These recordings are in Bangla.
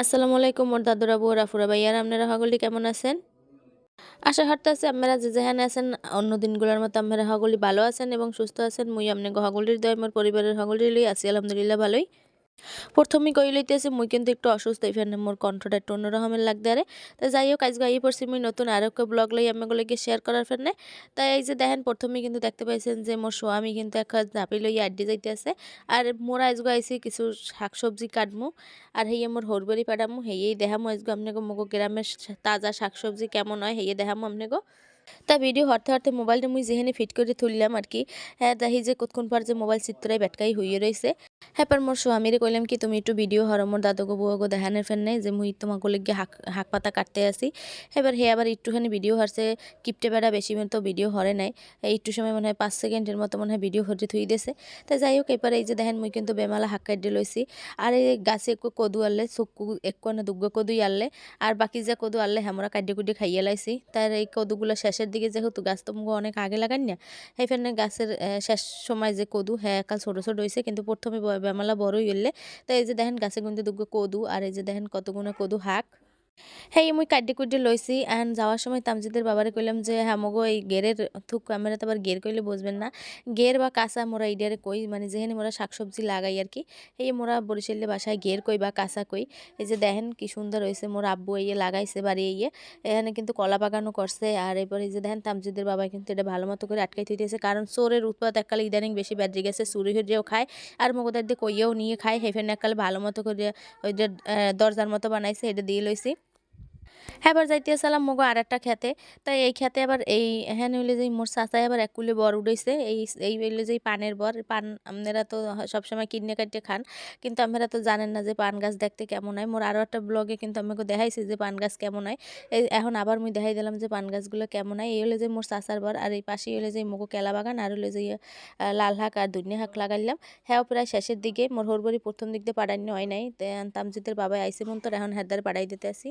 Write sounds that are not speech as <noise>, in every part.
আসসালামু আলাইকুম মোর দাদুরা বউ রাফুরা ভাইয়ার, আপনারা সকলে কেমন আছেন? আশা করতেছি আপনারা যে যেখানে আছেন, অন্য দিনগুলোর মতো আপনারা সকলে ভালো আছেন এবং সুস্থ আছেন। মুই আপনি সকলের দয়, মোর পরিবারের সকলের লই আছি, আলহামদুলিল্লাহ ভালোই। প্রথমেই কই লইতেছি, মুই কিন্তু একটু অসুস্থ। এখানে মোর কণ্ঠটা একটু অন্যরকমের লাগতে আরে তো যাই হোক, আজকে আই পড়ছি মুই নতুন আরও ব্লগ লই আমাগুলোকে শেয়ার করার ফেরনে তাই এই যে দেখেন প্রথমেই কিন্তু দেখতে পাইছেন যে মোর স্বামী কিন্তু এক ঝাঁপি লই আড্ডি যাইতে আছে আর মোরা আজকে আইসি কিছু শাকসবজি কাটমু। আর হেয়ে মোর হরবরি পাঠামু। হেয়েই দেখামু আজকে আপনাকে, মগো গ্রামের তাজা শাকসবজি কেমন হয় হেয়ে দেখামু আপনাকে। তা ভিডিও হরতে হরতে মোবাইলটা মুই যেখানে ফিট করে তুললাম আর কি হ্যাঁ দেখি যে কতক্ষণ পর যে মোবাইল চিত্রায় ব্যাটকাই হইয়ে রয়েছে হ্যাঁ পর মোর স্বামীরে কইলাম কি, তুমি একটু ভিডিও হর মোর দাদুগো বুয়াগো দেখানোর ফের নেই, যে মুই তোমাকে গিয়ে হাক হাক পাতা কাটতে আসি। এবার হে আবার একটুখানি ভিডিও হরছে কিপটে বেড়া বেশি তো ভিডিও হরে নাই। একটু সময় মনে হয় পাঁচ সেকেন্ডের মতো মনে হয় ভিডিও হরতে থুই দিয়েছে। তা যাই হোক, এবার এই যে দেখেন মুই কিন্তু বেমালা হাক কাটতে লইছি। আর এই গাছে একটু কদু আনলে, চক্কু একটু না দুগ্গ কদুই আনলে, আর বাকি যে কদু আনলে হ্যামরা কাটিয়ে কুটিয়ে খাইয়ে লাইছি। তার এই কদুগুলো শেষের দিকে যেহেতু গাছ তো মুগো অনেক আগে লাগান না সেইখানে গাছের শেষ সময় যে কদু হ্যাঁ একাল ছোটো ছোটো হয়েছে, কিন্তু প্রথমে বেমালা বড়ই হইলে। তো এই যে দেখেন গাছে কিন্তু দুগ্গ কদু, আর এই যে দেখেন কতগুণে কদু হাক হেই, মুই কাড্ডি কুড্ডি লইছি অ্যান্ড যাওয়ার সময় তামজিদের বাবারে কইলাম যে হ্যাঁ মগো, এই গেরের থুক ক্যামেরা তো আবার গের কইলে বুঝবেন না। গের বা কাঁচা মোরা ইডিয়ারে কই মানে যেখানে মোরা শাকসবজি লাগাই আর কি। এই মোরা বরিশালে বাসায় গের কই বা কাঁচা কই। এই যে দেখেন কি সুন্দর হয়েছে মোর আব্বু এই লাগাইছে বাড়ি ইয়ে এখানে কিন্তু কলা বাগানও করছে আর এরপর এই যে দেখেন তামজিদের বাবা কিন্তু এটা ভালো মতো করে আটকাই থইতেছে কারণ চোরের উৎপাত এককালে ইদানিং বেশি বেড়ে গেছে, চুরি হইয়াও খায়। আর মগোদার দিয়ে কইয়াও নিয়ে খায় হেফেন এককালে ভালো মতো করে ওই যে দরজার মতো বানাইছে, এটা দিয়ে লইছি। হ্যাঁ এবার যাইতে আসলাম মগো আর একটা খেতে। তাই এই খেতে আবার এই হ্যাঁ হইলে যে মোর চাচাই আবার এক কুলে বর উঠেছে এই এই হইলে যে পানের বর পান আপনারা তো সবসময় কিনে কাটিয়ে খান। কিন্তু আপনারা তো জানেন না যে পান গাছ দেখতে কেমন হয়। মোর আরও একটা ব্লগে কিন্তু আমাকে দেখাইছি যে পান গাছ কেমন হয়। এই এখন আবার মুই দেখাই দিলাম যে পান গাছগুলো কেমন হয়। এই হলে যে মোর চাচার বর আর এই পাশেই হলে যে মগো কেলা বাগান আর হলে যে লাল শাক আর দুনিয়া শাক লাগাইলাম হ্যাঁ প্রায় শেষের দিকে, মোর হরবরি প্রথম দিক দিয়ে পাড়ানি হয় নাই। তামজিদের বাবাই আইসে মন তো এখন হেদার পাড়াই দিতে আসি।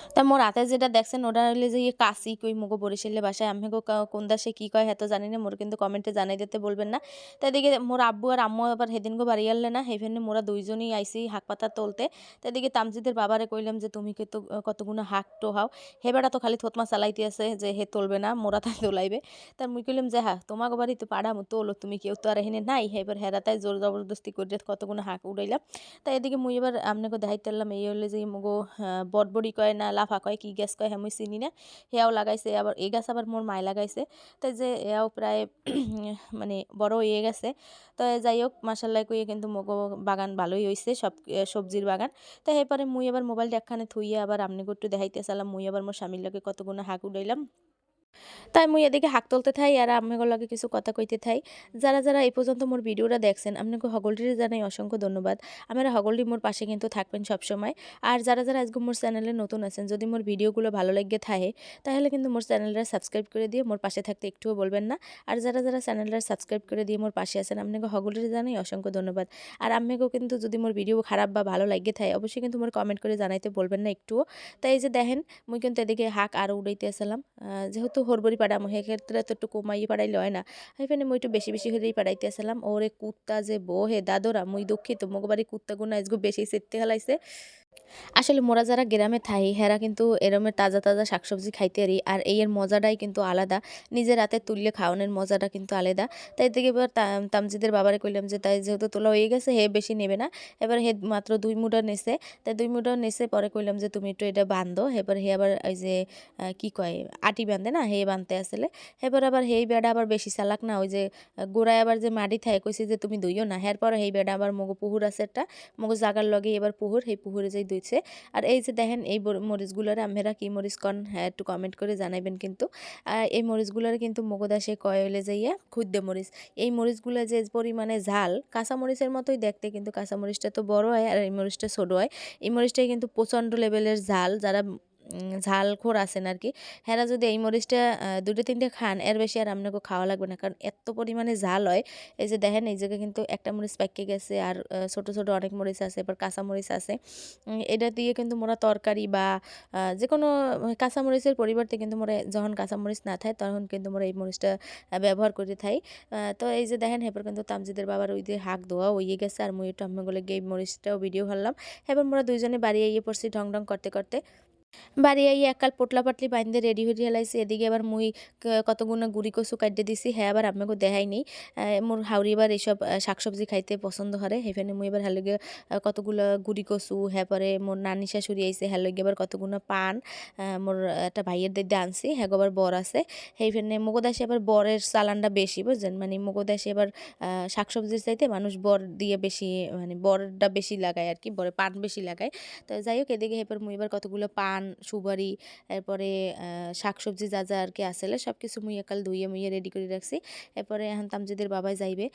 তা মোর হাতে যেটা দেখছেন, ওটা হইলে যে ইয়ে কাশি, কই মুগো বরিশালে বাসায়। আমি কোন দাসে কী কয় হ্যাঁ জানি না মোর কিন্তু কমেন্টে জানাই দিতে বলবেন না। তাই দিকে মোর আব্বু আর আম্মু আবার সেদিন গো বাড়ি আনলে না সেখানে মোরা দুইজনই আইসি হাক পাতা তুলতে। তাই দিকে তামজিদের বাবারে কইলাম যে, তুমি কিন্তু কতগুলো হাক টো হাও হেবাটা তো খালি থতমা চালাইতে আছে যে, হে তুলবে না, মোরা তাই তোলাইবে তার মুই কইলাম যে হ্যাঁ তোমাকে বাড়ি তো পাড়া তোলো, তুমি কেউ তো আর এখানে নাই। এবার হেরা তাই জোর জবরদস্তি করে কতগুলো হাক উড়াইলাম। তাই এদিকে মুই এবার আপনাকে দেখাইতে পারলাম এই হলে যে মগো বটবড়ি কয় না লাফা কয়, কি গ্যাস কয় হ্যাঁ মুই চিনি না? হেয়াও লাগাইছে, আবার এই গাছ আবার মোর মায় লাগাইছে। তাই যে এয়াও প্রায় <clears throat> মানে বড় হয়ে গেছে। তো যাই হোক মাসাল্লাহ কইয়ে কিন্তু মগো বাগান ভালোই হয়েছে সব সবজির বাগান। তো এরপরে মুই আবার মোবাইলটা একখানে থুইয়ে আবার আপনি একটু দেখাইতে চালাম। মুই আবার মোর স্বামীর লোকে কতগুলো হাঁক উড়াইলাম তাই মুই এদিকে হাক তুলতে থাই আর আপনাদের লগে কিছু কথা কইতে থাই। যারা যারা এই পর্যন্ত মোর ভিডিওটা দেখছেন, আপনাকে হগলটির জানাই অসংখ্য ধন্যবাদ। আমরা হগলটি মোর পাশে কিন্তু থাকবেন সব সময় আর যারা যারা আজকে মোর চ্যানেলে নতুন আছেন, যদি মোর ভিডিওগুলো ভালো লাগে থাকে তাহলে কিন্তু মোর চ্যানেলটা সাবস্ক্রাইব করে দিয়ে মোর পাশে থাকতে একটুও বলবেন না। আর যারা যারা চ্যানেলটা সাবস্ক্রাইব করে দিয়ে মোর পাশে আছেন, আপনাকে হগলটির জানাই অসংখ্য ধন্যবাদ। আর আপনাকেও কিন্তু যদি মোর ভিডিও খারাপ বা ভালো লাগে থাকে অবশ্যই কিন্তু মোর কমেন্ট করে জানাইতে বলবেন না একটুও। তাই যে দেখেন, মুই কিন্তু এদিকে হাক আরও উড়াইতে আসলাম। যেহেতু হরবরি পাড়ামো সেক্ষেত্রে তো একটু কমাই পাড়াইলে হয় না। সেইফানে মই একটু বেশি বেশি হলেই পাড়াইতে আসলাম। ওরে কুত্তা যে বো হে দাদরা, মই দুঃখিত মগো বাড়ি কুত্তাগুলো আজকে বেশি সেরতে হেলাইছে। আসলে মোরা যারা গ্রামে থাই, হেরা কিন্তু এরমের তাজা তাজা শাকসবজি খাইতে পারি আর এই এর মজাটাই কিন্তু আলাদা। নিজের হাতে তুললে খাওয়ানোর মজাটা কিন্তু আলাদা। তাই থেকে এবার তামজিদের বাবারে কইলাম যে, তাই যেহেতু তোলা হয়ে গেছে, হে বেশি নেবে না। এবার হে মাত্র দুই মুঠা নেছে। তাই দুই মুঠা নেছে পরে কইলাম যে, তুমি একটু এটা বান্ধো। এবার হে আবার ওই যে কি কয়, আটি বাঁধে না, হে বাঁধতে আসলে। এবার আবার হেই বেড়া আবার বেশি চালাক না, ওই যে গোড়ায় আবার যে মাটি থাকে কইছি যে, তুমি দুইও না। এরপর হেই বেড়া আবার মগো পুহুর আছে একটা, মগো জাগার লগে এবার পুহুর সেই পুহুরে যাই দুইছে আর এই যে দেখেন, এই মরিচগুলোর আমেরা কি মরিচ কন? হ্যাঁ একটু কমেন্ট করে জানাইবেন কিন্তু। এই মরিচগুলোর কিন্তু মগদাসে কয়েলে যাইয়া খুদ্দে মরিচ। এই মরিচগুলো যে পরিমাণে ঝাল, কাঁচা মরিচের মতোই দেখতে কিন্তু কাঁচা মরিচটা তো বড় হয় আর এই মরিচটা ছোট হয়। এই মরিচটাই কিন্তু প্রচণ্ড লেভেলের ঝাল। যারা ঝালখোর আছেন আর কি হেরা যদি এই মরিচটা দুটো তিনটে খান, এর বেশি আর আপনাকে খাওয়া লাগবে না। কারণ এত পরিমাণে ঝাল হয়, এই যে দেখেন, এই জায়গায় কিন্তু একটা মরিচ পাকিয়ে গেছে আর ছোট ছোট অনেক মরিচ আছে, এবার কাঁচা মরিচ আছে। এটা দিয়ে কিন্তু মোরা তরকারি বা যে কোনো কাঁচা মরিচের পরিবর্তে কিন্তু মোরা যখন কাঁচা মরিচ না থাকে তখন কিন্তু মোরা এই মরিচটা ব্যবহার করে থাই। তো এই যে দেখেন হেপর কিন্তু তামজিদের বাবার ওই দিয়ে হাঁক দোয়া হয়ে গেছে আর মুই একটু আমি বলে গেই মরিচটাও ভিডিও করলাম এবার মোরা দুইজনে বাড়ি আইয়ে পড়ছি ঢং ঢং করতে করতে। বাড়ি আইয়ে একাল পোটলা পাটলি বাইন্দে রেডি হয়ে হেলাইছি। এদিকে আবার মুই কতগুলো গুড়ি কচু কাটিয়ে দিছি। হ্যাঁ আবার আমাকে দেখাই নেই। মোর হাউরি এবার এইসব শাকসবজি খাইতে পছন্দ করে। সেখানে মুই এবার হ্যালোগে কতগুলো গুড়ি কচু হ্যাঁ পরে মোর নানি শাশুড়ি আইছে হ্যালোগে এবার কতগুলো পান মোর একটা ভাইয়ের দিদি আনছি। হ্যাঁ আবার বর আছে। সেইখানে মুগদাসে এবার বরের চালানটা বেশি বুঝছেন? মানে মুগদাসে এবার আহ, শাকসবজির চাইতে মানুষ বর দিয়ে বেশি মানে বরটা বেশি লাগায় আর কি বরে পান বেশি লাগায়। তো যাই হোক এদিকে এবার মুই এবার কতগুলো পান সুপারি, এরপরে শাকসবজি যা যা আর কি আসলে সব কিছু মুই একাল ধুইয়ে মুইয়ে রেডি করে রাখছি। এরপরে এখন তামজিদের বাবাই যাইবে।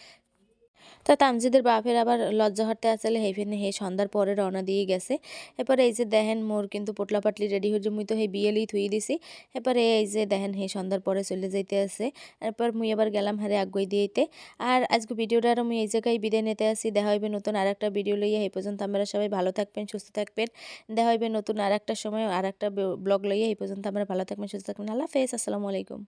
তো তামজিদের বাপের আবার লজ্জা হরতে আসলে হেফেনে হে সন্ধ্যার পরে রওনা দিয়ে গেছে। এরপরে এই যে দেখেন মোর কিন্তু পোটলা পাটলি রেডি হয়ে মুই তো হে বিয়েলেই থুই দিছি। এরপরে এই যে দেখেন হে সন্ধ্যার পরে চলে যাইতে আছে। এরপর মুই আবার গেলাম হারে আগুই দিয়েতে আর আজকে ভিডিওটা আর মুই এই জায়গায় বিদায় নিতে আসি। দেখা হইবে নতুন আর একটা ভিডিও লইয়া। এই পর্যন্ত আমরা সবাই ভালো থাকবেন, সুস্থ থাকবেন। দেখা হইবে নতুন আর একটা সময় আর একটা ব্লগ লইয়া। এই পর্যন্ত আমরা ভালো থাকবেন, সুস্থ থাকবেন। আল্লাহ হাফেজ। আসসালামু আলাইকুম।